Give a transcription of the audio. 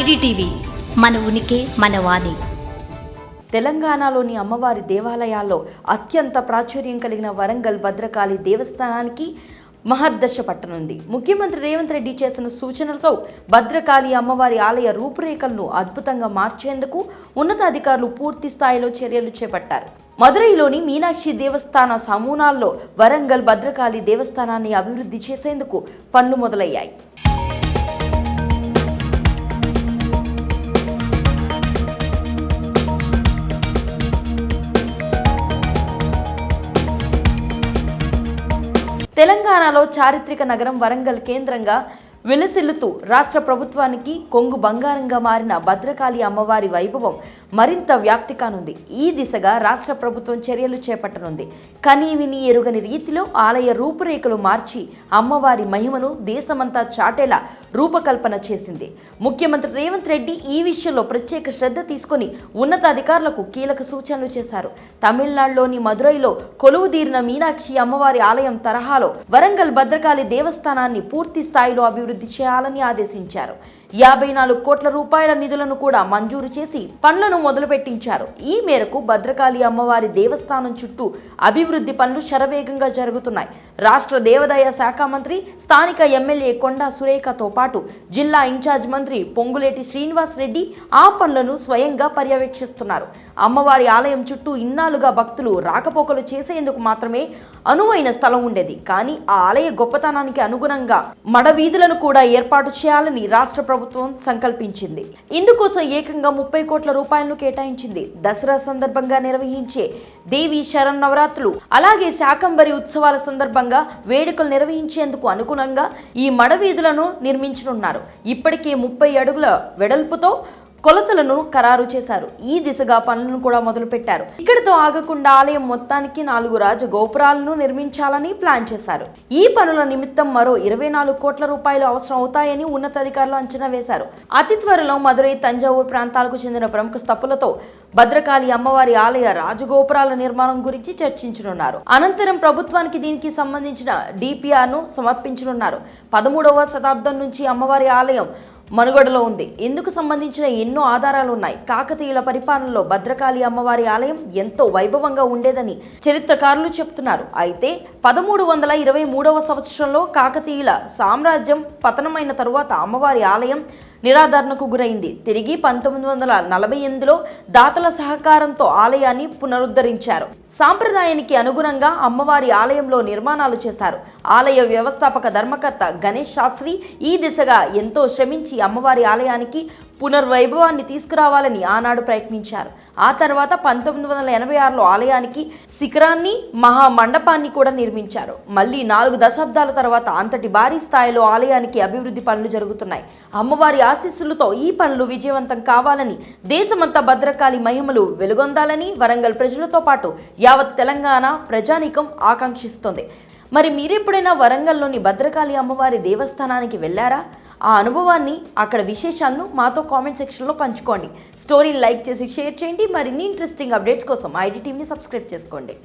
IDTV మన ఉనికి మన వాణి. తెలంగాణలోని అమ్మవారి దేవాలయాల్లో అత్యంత ప్రాచుర్యం కలిగిన వరంగల్ భద్రకాళి దేవస్థానానికి మహర్దశ పట్టనుంది. ముఖ్యమంత్రి రేవంత్ రెడ్డి చేసిన సూచనలతో భద్రకాళి అమ్మవారి ఆలయ రూపురేఖలను అద్భుతంగా మార్చేందుకు ఉన్నతాధికారులు పూర్తి స్థాయిలో చర్యలు చేపట్టారు. మదురైలోని మీనాక్షి దేవస్థాన సమూనాల్లో వరంగల్ భద్రకాళి దేవస్థానాన్ని అభివృద్ధి చేసేందుకు పనులు మొదలయ్యాయి. తెలంగాణలో చారిత్రక నగరం వరంగల్ కేంద్రంగా విలసిల్లుతూ రాష్ట్ర ప్రభుత్వానికి కొంగు బంగారంగా మారిన భద్రకాళి అమ్మవారి వైభవం మరింత వ్యాప్తి కానుంది. ఈ దిశగా రాష్ట్ర ప్రభుత్వం చర్యలు చేపట్టనుంది. కనీ విని ఎరుగని రీతిలో ఆలయ రూపురేఖలు మార్చి అమ్మవారి మహిమను దేశమంతా చాటేలా రూపకల్పన చేసింది. ముఖ్యమంత్రి రేవంత్ రెడ్డి ఈ విషయంలో ప్రత్యేక శ్రద్ధ తీసుకొని ఉన్నతాధికారులకు కీలక సూచనలు చేశారు. తమిళనాడులోని మదురైలో కొలువుదీరిన మీనాక్షి అమ్మవారి ఆలయం తరహాలో వరంగల్ భద్రకాళి దేవస్థానాన్ని పూర్తి స్థాయిలో అభివృద్ధి చేయాలని ఆదేశించారు. యాభై నాలుగు కోట్ల రూపాయల నిధులను కూడా మంజూరు చేసి పనులను మొదలుపెట్టించారు. ఈ మేరకు భద్రకాళి అమ్మవారి దేవస్థానం చుట్టూ అభివృద్ధి పనులు శరవేగంగా జరుగుతున్నాయి. రాష్ట్ర దేవాదాయ శాఖ మంత్రి స్థానిక ఎమ్మెల్యే కొండా సురేఖతో పాటు జిల్లా ఇన్ఛార్జ్ మంత్రి పొంగులేటి శ్రీనివాస్ రెడ్డి ఆ పనులను స్వయంగా పర్యవేక్షిస్తున్నారు. అమ్మవారి ఆలయం చుట్టూ ఇన్నాళ్ళుగా భక్తులు రాకపోకలు చేసేందుకు మాత్రమే అనువైన స్థలం ఉండేది. కానీ ఆ ఆలయ గొప్పతనానికి అనుగుణంగా మడవీధులను కూడా ఏర్పాటు చేయాలని రాష్ట్ర ప్రభుత్వం సంకల్పించింది. ఇందుకోసం ఏకంగా ముప్పై కోట్ల రూపాయలను కేటాయించింది. దసరా సందర్భంగా నిర్వహించే దేవి శరణ్ నవరాత్రులు అలాగే శాకంబరి ఉత్సవాల సందర్భంగా వేడుకలు నిర్వహించేందుకు అనుగుణంగా ఈ మడవీధులను నిర్మించనున్నారు. ఇప్పటికే ముప్పై అడుగుల వెడల్పుతో కొలతలను ఖరారు చేశారు. ఈ దిశగా పనులను కూడా మొదలుపెట్టారు. ఇక్కడితో ఆగకుండా ఆలయం మొత్తానికి నాలుగు రాజ గోపురాలను నిర్మించాలని ప్లాన్ చేశారు. ఈ పనుల నిమిత్తం మరో ఇరవై నాలుగు కోట్ల రూపాయలు అవసరం అవుతాయని ఉన్నతాధికారులు అంచనా వేశారు. అతి త్వరలో మదురై తంజావూరు ప్రాంతాలకు చెందిన ప్రముఖ స్థపులతో భద్రకాళి అమ్మవారి ఆలయ రాజగోపురాల నిర్మాణం గురించి చర్చించనున్నారు. అనంతరం ప్రభుత్వానికి దీనికి సంబంధించిన డిపిఆర్ను సమర్పించనున్నారు. పదమూడవ శతాబ్దం నుంచి అమ్మవారి ఆలయం మనుగడలో ఉంది. ఇందుకు సంబంధించిన ఎన్నో ఆధారాలు ఉన్నాయి. కాకతీయుల పరిపాలనలో భద్రకాళి అమ్మవారి ఆలయం ఎంతో వైభవంగా ఉండేదని చరిత్రకారులు చెప్తున్నారు. అయితే పదమూడు వందల ఇరవై మూడవ సంవత్సరంలో కాకతీయుల సామ్రాజ్యం పతనమైన తరువాత అమ్మవారి ఆలయం నిరాధరణకు గురైంది. తిరిగి పంతొమ్మిది వందల నలభై ఎనిమిదిలో దాతల సహకారంతో ఆలయాన్ని పునరుద్ధరించారు. సాంప్రదాయానికి అనుగుణంగా అమ్మవారి ఆలయంలో నిర్మాణాలు చేశారు. ఆలయ వ్యవస్థాపక ధర్మకర్త గణేష్ శాస్త్రి ఈ దిశగా ఎంతో శ్రమించి అమ్మవారి ఆలయానికి పునర్వైభవాన్ని తీసుకురావాలని ఆనాడు ప్రయత్నించారు. ఆ తర్వాత పంతొమ్మిది వందల ఎనభై ఆరులో ఆలయానికి శిఖరాన్ని మహా మండపాన్ని కూడా నిర్మించారు. మళ్ళీ నాలుగు దశాబ్దాల తర్వాత అంతటి భారీ స్థాయిలో ఆలయానికి అభివృద్ధి పనులు జరుగుతున్నాయి. అమ్మవారి ఆశీస్సులతో ఈ పనులు విజయవంతం కావాలని దేశమంతా భద్రకాళి మహిమలు వెలుగొందాలని వరంగల్ ప్రజలతో పాటు యావత్ తెలంగాణ ప్రజానీకం ఆకాంక్షిస్తోంది. మరి మీరెప్పుడైనా వరంగల్లోని భద్రకాళి అమ్మవారి దేవస్థానానికి వెళ్ళారా? ఆ అనుభవాన్ని అక్కడ విశేషాలను మాతో కామెంట్ సెక్షన్లో పంచుకోండి. స్టోరీని లైక్ చేసి షేర్ చేయండి. మరిన్ని ఇంట్రెస్టింగ్ అప్డేట్స్ కోసం ఐడి టీవీని సబ్స్క్రైబ్ చేసుకోండి.